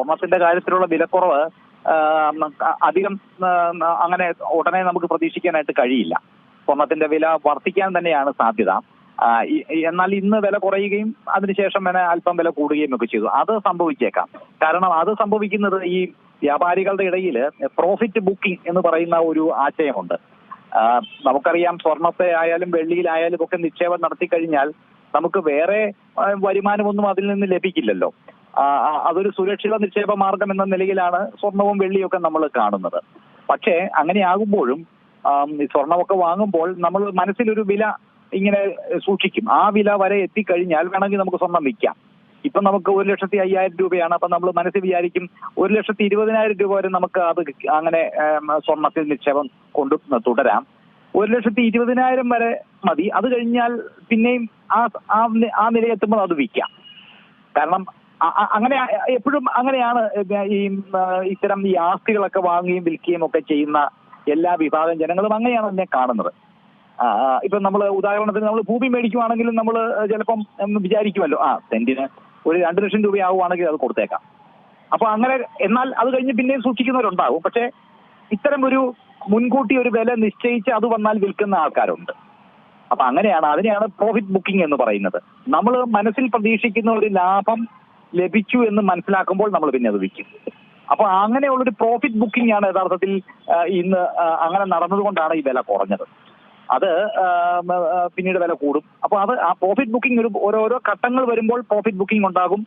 സ്വർണത്തിന്റെ കാര്യത്തിലുള്ള വിലക്കുറവ് അധികം അങ്ങനെ ഉടനെ നമുക്ക് പ്രതീക്ഷിക്കാനായിട്ട് കഴിയില്ല. സ്വർണത്തിന്റെ വില വർദ്ധിക്കാൻ തന്നെയാണ് സാധ്യത. എന്നാൽ ഇന്ന് വില കുറയുകയും അതിനുശേഷം വില അല്പം വില കൂടുകയും ഒക്കെ ചെയ്തു. അത് സംഭവിച്ചേക്കാം. കാരണം അത് സംഭവിക്കുന്നത് ഈ വ്യാപാരികളുടെ ഇടയിൽ പ്രോഫിറ്റ് ബുക്കിംഗ് എന്ന് പറയുന്ന ഒരു ആശയമുണ്ട്. നമുക്കറിയാം സ്വർണത്തെ ആയാലും വെള്ളിയിലായാലും ഒക്കെ നിക്ഷേപം നടത്തി കഴിഞ്ഞാൽ നമുക്ക് വേറെ വരുമാനമൊന്നും അതിൽ നിന്ന് ലഭിക്കില്ലല്ലോ. അതൊരു സുരക്ഷിത നിക്ഷേപ മാർഗം എന്ന നിലയിലാണ് സ്വർണവും വെള്ളിയൊക്കെ നമ്മൾ കാണുന്നത്. പക്ഷേ അങ്ങനെയാകുമ്പോഴും സ്വർണമൊക്കെ വാങ്ങുമ്പോൾ നമ്മൾ മനസ്സിലൊരു വില ഇങ്ങനെ സൂക്ഷിക്കും. ആ വില വരെ എത്തിക്കഴിഞ്ഞാൽ വേണമെങ്കിൽ നമുക്ക് സ്വർണം വിൽക്കാം. ഇപ്പൊ നമുക്ക് ഒരു ലക്ഷത്തി അയ്യായിരം രൂപയാണ്. അപ്പൊ നമ്മൾ മനസ്സിൽ വിചാരിക്കും ഒരു ലക്ഷത്തി ഇരുപതിനായിരം രൂപ വരെ നമുക്ക് അത് അങ്ങനെ സ്വർണത്തിൽ നിക്ഷേപം കൊണ്ടു തുടരാം. ഒരു ലക്ഷത്തി ഇരുപതിനായിരം വരെ മതി. അത് കഴിഞ്ഞാൽ പിന്നെയും ആ ആ നിലയെത്തുമ്പോൾ അത് വിൽക്കാം. കാരണം അങ്ങനെ എപ്പോഴും അങ്ങനെയാണ് ഈ ഇത്തരം ഈ ആസ്തികളൊക്കെ വാങ്ങുകയും വിൽക്കുകയും ഒക്കെ ചെയ്യുന്ന എല്ലാ വിഭാഗം ജനങ്ങളും അങ്ങനെയാണ് അതിനെ കാണുന്നത്. ഇപ്പൊ നമ്മൾ ഉദാഹരണത്തിന് നമ്മൾ ഭൂമി മേടിക്കുവാണെങ്കിലും നമ്മൾ ചിലപ്പം വിചാരിക്കുമല്ലോ. ആ സെന്റിന് ഒരു രണ്ട് ലക്ഷം രൂപയാവുകയാണെങ്കിൽ അത് കൊടുത്തേക്കാം. അപ്പൊ അങ്ങനെ എന്നാൽ അത് കഴിഞ്ഞ് പിന്നെയും സൂക്ഷിക്കുന്നവരുണ്ടാവും. പക്ഷെ ഇത്തരം ഒരു മുൻകൂട്ടി ഒരു വില നിശ്ചയിച്ച് അത് വന്നാൽ വിൽക്കുന്ന ആൾക്കാരുണ്ട്. അപ്പൊ അങ്ങനെയാണ് അതിനെയാണ് പ്രോഫിറ്റ് ബുക്കിംഗ് എന്ന് പറയുന്നത്. നമ്മൾ മനസ്സിൽ പ്രതീക്ഷിക്കുന്ന ഒരു ലാഭം ലഭിച്ചു എന്ന് മനസ്സിലാക്കുമ്പോൾ നമ്മൾ പിന്നെ അത് വിൽക്കും. അപ്പൊ അങ്ങനെയുള്ളൊരു പ്രോഫിറ്റ് ബുക്കിംഗ് ആണ് യഥാർത്ഥത്തിൽ ഇന്ന് അങ്ങനെ നടന്നതുകൊണ്ടാണ് ഈ വില കുറഞ്ഞത്. അത് പിന്നീട് വില കൂടും. അപ്പൊ അത് ആ പ്രോഫിറ്റ് ബുക്കിംഗ് ഒരു ഓരോരോ ഘട്ടങ്ങൾ വരുമ്പോൾ പ്രോഫിറ്റ് ബുക്കിംഗ് ഉണ്ടാകും.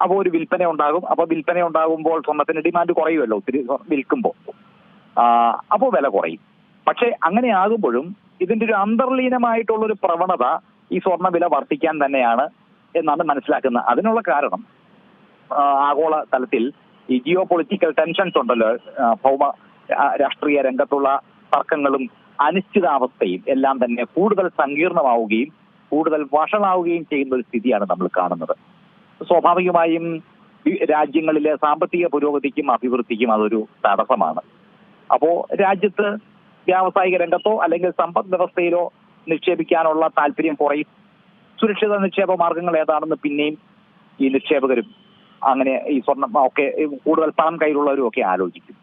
അപ്പോൾ ഒരു വിൽപ്പന ഉണ്ടാകും. അപ്പൊ വിൽപ്പന ഉണ്ടാകുമ്പോൾ സ്വർണത്തിന് ഡിമാൻഡ് കുറയുമല്ലോ ഒത്തിരി വിൽക്കുമ്പോൾ. അപ്പോൾ വില കുറയും. പക്ഷെ അങ്ങനെ ആകുമ്പോഴും ഇതിന്റെ ഒരു അന്തർലീനമായിട്ടുള്ള ഒരു പ്രവണത ഈ സ്വർണ വില വർദ്ധിക്കാൻ തന്നെയാണ് എന്നാണ് മനസ്സിലാക്കുന്നത്. അതിനുള്ള കാരണം ആഗോള തലത്തിൽ ഈ ജിയോ പൊളിറ്റിക്കൽ ടെൻഷൻസ് ഉണ്ടല്ലോ ഭൗമ രാഷ്ട്രീയ രംഗത്തുള്ള തർക്കങ്ങളും അനിശ്ചിതാവസ്ഥയും എല്ലാം തന്നെ കൂടുതൽ സങ്കീർണമാവുകയും കൂടുതൽ വഷളാവുകയും ചെയ്യുന്ന ഒരു സ്ഥിതിയാണ് നമ്മൾ കാണുന്നത്. സ്വാഭാവികമായും രാജ്യങ്ങളിലെ സാമ്പത്തിക പുരോഗതിക്കും അഭിവൃദ്ധിക്കും അതൊരു തടസ്സമാണ്. അപ്പോ രാജ്യത്ത് വ്യാവസായിക രംഗത്തോ അല്ലെങ്കിൽ സമ്പദ് വ്യവസ്ഥയിലോ നിക്ഷേപിക്കാനുള്ള താല്പര്യം കുറയും. സുരക്ഷിത നിക്ഷേപ മാർഗങ്ങൾ ഏതാണെന്ന് പിന്നെയും ഈ നിക്ഷേപകരും അങ്ങനെ ഈ സ്വർണം ഒക്കെ കൂടുതൽ പണം കയ്യിലുള്ളവരും ഒക്കെ ആലോചിക്കും.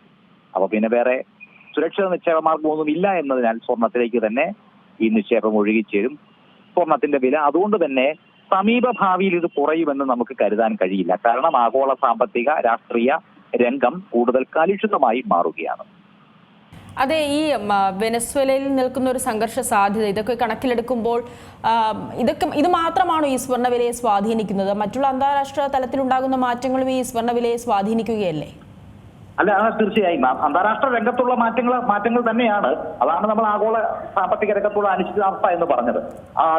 അപ്പൊ പിന്നെ വേറെ സുരക്ഷിത നിക്ഷേപ മാർഗമൊന്നും ഇല്ല എന്നതിനാൽ സ്വർണത്തിലേക്ക് തന്നെ ഈ നിക്ഷേപം ഒഴുകിച്ചേരും സ്വർണത്തിന്റെ വില അതുകൊണ്ട് തന്നെ സമീപ ഭാവിയിൽ ഇത് കുറയുമെന്ന് നമുക്ക് കരുതാൻ കഴിയില്ല. കാരണം ആഗോള സാമ്പത്തിക രാഷ്ട്രീയ രംഗം കൂടുതൽ കലുഷിതമായി മാറുകയാണ്. അതെ ഈ വെനസ്വലയിൽ നിൽക്കുന്ന ഒരു സംഘർഷ സാധ്യത ഇതൊക്കെ കണക്കിലെടുക്കുമ്പോൾ ഇതൊക്കെ ഇത് മാത്രമാണോ ഈ സ്വർണവിലയെ സ്വാധീനിക്കുന്നത്? മറ്റുള്ള അന്താരാഷ്ട്ര തലത്തിലുണ്ടാകുന്ന മാറ്റങ്ങളും ഈ സ്വർണവിലയെ സ്വാധീനിക്കുകയല്ലേ? അല്ല ആ, തീർച്ചയായും. അന്താരാഷ്ട്ര രംഗത്തുള്ള മാറ്റങ്ങൾ മാറ്റങ്ങൾ തന്നെയാണ്. അതാണ് നമ്മൾ ആഗോള സാമ്പത്തിക രംഗത്തുള്ള അനിശ്ചിതാവസ്ഥ എന്ന് പറഞ്ഞത്.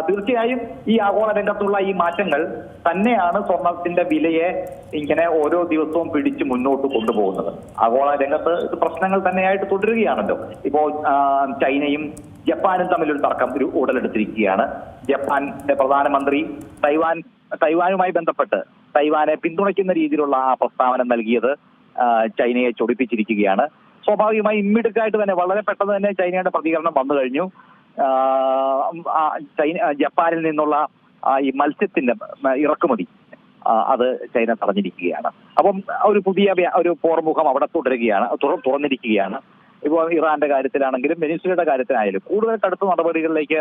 തീർച്ചയായും ഈ ആഗോള രംഗത്തുള്ള ഈ മാറ്റങ്ങൾ തന്നെയാണ് സ്വർണത്തിന്റെ വിലയെ ഇങ്ങനെ ഓരോ ദിവസവും പിടിച്ച് മുന്നോട്ട് കൊണ്ടുപോകുന്നത്. ആഗോള രംഗത്ത് പ്രശ്നങ്ങൾ തന്നെയായിട്ട് തുടരുകയാണല്ലോ. ഇപ്പോ ചൈനയും ജപ്പാനും തമ്മിലൊരു തർക്കം ഒരു ഉടലെടുത്തിരിക്കുകയാണ്. ജപ്പാന്റെ പ്രധാനമന്ത്രി തൈവാൻ തൈവാനുമായി ബന്ധപ്പെട്ട് തൈവാനെ പിന്തുണയ്ക്കുന്ന രീതിയിലുള്ള ആ പ്രസ്താവന നൽകിയത് ചൈനയെ ചൊടിപ്പിച്ചിരിക്കുകയാണ്. സ്വാഭാവികമായി ഇമ്മിടുക്കായിട്ട് തന്നെ വളരെ പെട്ടെന്ന് തന്നെ ചൈനയുടെ പ്രതികരണം വന്നു കഴിഞ്ഞു. ചൈന ജപ്പാനിൽ നിന്നുള്ള ഈ മത്സ്യത്തിന്റെ ഇറക്കുമതി അത് ചൈന തടഞ്ഞിരിക്കുകയാണ്. അപ്പം ഒരു പുതിയ ഒരു പോർമുഖം അവിടെ തുടരുകയാണ് തുറന്നിരിക്കുകയാണ്. ഇപ്പോൾ ഇറാന്റെ കാര്യത്തിലാണെങ്കിലും വെനിസുലയുടെ കാര്യത്തിലായാലും കൂടുതൽ കടുത്ത നടപടികളിലേക്ക്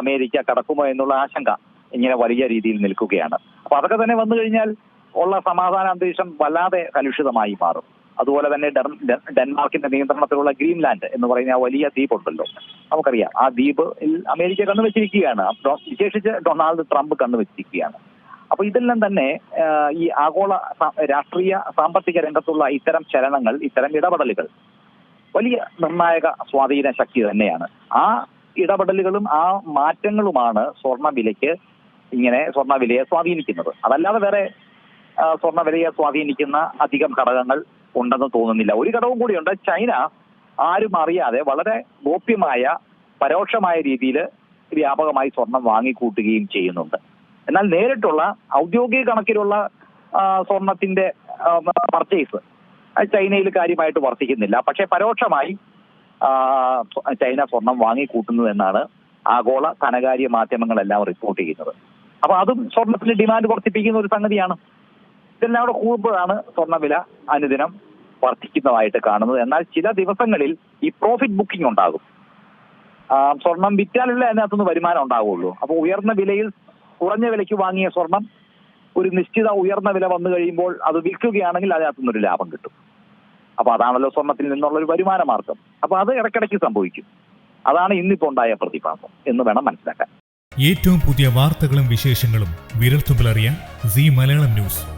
അമേരിക്ക കടക്കുമോ എന്നുള്ള ആശങ്ക ഇങ്ങനെ വലിയ രീതിയിൽ നിൽക്കുകയാണ്. അപ്പൊ അതൊക്കെ തന്നെ വന്നു കഴിഞ്ഞാൽ ഉള്ള സമാധാന അന്തരീക്ഷം വല്ലാതെ കലുഷിതമായി മാറും. അതുപോലെ തന്നെ ഡെൻ- ഡെൻ- ഡെൻമാർക്കിന്റെ നിയന്ത്രണത്തിലുള്ള ഗ്രീൻലാൻഡ് എന്ന് പറയുന്ന ആ വലിയ ദ്വീപ് ഉണ്ടല്ലോ നമുക്കറിയാം ആ ദ്വീപ് അമേരിക്ക കണ്ണുവെച്ചിരിക്കുകയാണ് വിശേഷിച്ച് ഡൊണാൾഡ് ട്രംപ് കണ്ണുവെച്ചിരിക്കുകയാണ് അപ്പൊ ഇതെല്ലാം തന്നെ ഈ ആഗോള രാഷ്ട്രീയ സാമ്പത്തിക രംഗത്തുള്ള ഇത്തരം ചലനങ്ങൾ ഇത്തരം ഇടപെടലുകൾ വലിയ നിർണായക സ്വാധീന ശക്തി തന്നെയാണ്. ആ ഇടപെടലുകളും ആ മാറ്റങ്ങളുമാണ് സ്വർണ വിലയ്ക്ക് ഇങ്ങനെ സ്വർണ വിലയെ സ്വാധീനിക്കുന്നത്. അതല്ലാതെ വേറെ ആ, സ്വർണ വിലയെ സ്വാധീനിക്കുന്ന അധികം ഘടകങ്ങൾ ഉണ്ടെന്ന് തോന്നുന്നില്ല. ഒരു ഘടകം കൂടിയുണ്ട്. ചൈന ആരും അറിയാതെ വളരെ ഗോപ്യമായ പരോക്ഷമായ രീതിയിൽ വ്യാപകമായി സ്വർണം വാങ്ങിക്കൂട്ടുകയും ചെയ്യുന്നുണ്ട്. എന്നാൽ നേരിട്ടുള്ള ഔദ്യോഗിക കണക്കിലുള്ള സ്വർണത്തിന്റെ പർച്ചേസ് ചൈനയിൽ കാര്യമായിട്ട് വർദ്ധിക്കുന്നില്ല. പക്ഷെ പരോക്ഷമായി ചൈന സ്വർണം വാങ്ങിക്കൂട്ടുന്നു എന്നാണ് ആഗോള ധനകാര്യ മാധ്യമങ്ങളെല്ലാം റിപ്പോർട്ട് ചെയ്യുന്നത്. അപ്പൊ അതും സ്വർണത്തിന്റെ ഡിമാൻഡ് വർദ്ധിപ്പിക്കുന്ന ഒരു സംഗതിയാണ്. ഇതെല്ലാം കൂടെ കൂടുമ്പോഴാണ് സ്വർണവില അനുദിനം വർദ്ധിക്കുന്നതായിട്ട് കാണുന്നത്. എന്നാൽ ചില ദിവസങ്ങളിൽ ഈ പ്രോഫിറ്റ് ബുക്കിംഗ് ഉണ്ടാകും. സ്വർണം വിറ്റാലല്ലേ അതിനകത്തുനിന്ന് വരുമാനം ഉണ്ടാവുള്ളൂ. അപ്പോൾ ഉയർന്ന വിലയിൽ കുറഞ്ഞ വിലയ്ക്ക് വാങ്ങിയ സ്വർണം ഒരു നിശ്ചിത ഉയർന്ന വില വന്നു കഴിയുമ്പോൾ അത് വിൽക്കുകയാണെങ്കിൽ അതിനകത്തുനിന്ന് ഒരു ലാഭം കിട്ടും. അപ്പൊ അതാണല്ലോ സ്വർണത്തിൽ നിന്നുള്ള ഒരു വരുമാന മാർഗം. അപ്പൊ അത് ഇടയ്ക്കിടയ്ക്ക് സംഭവിക്കും. അതാണ് ഇന്നിപ്പോ ഉണ്ടായ പ്രതിഭാസം എന്ന് വേണം മനസ്സിലാക്കാൻ. ഏറ്റവും പുതിയ വാർത്തകളും വിശേഷങ്ങളും വിരൽത്തുമ്പിലറിയാൻ സി മലയാളം ന്യൂസ്.